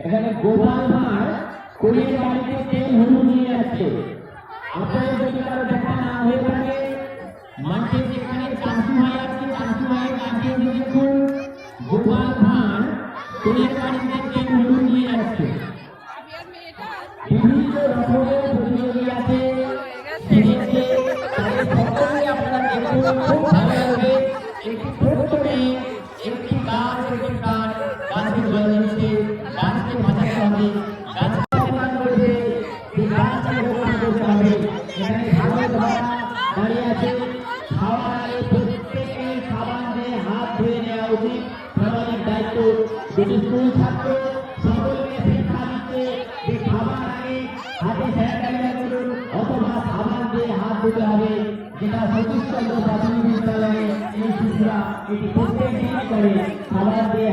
এখানে নিয়ে আপনার যদি কারও দেখা না হয়ে গোপাল ভাঁড় বাড়িতে তেল নিয়ে যাচ্ছে বিভিন্ন রকমের একটি ছোট্ট মেয়ে, একটি গাছ একটি গাছ গাছে জল দিচ্ছে গাছকে গাছকে গাছকে প্রত্যেকে দিয়ে হাত ধুয়ে নেওয়া উচিত। সামাজিক দায়িত্ব দুটি স্কুল ছাত্র সকলকে শিক্ষা দিচ্ছে যে খাবার আগে হাতে স্যানিটাইজার করুন অথবা সাবান দিয়ে হাত ধুতে হবে, যেটা সতীশচন্দ্র প্রাথমিক বিদ্যালয়ে এই শিশুরা এটি প্রত্যেক দিন করে। সাবান দিয়ে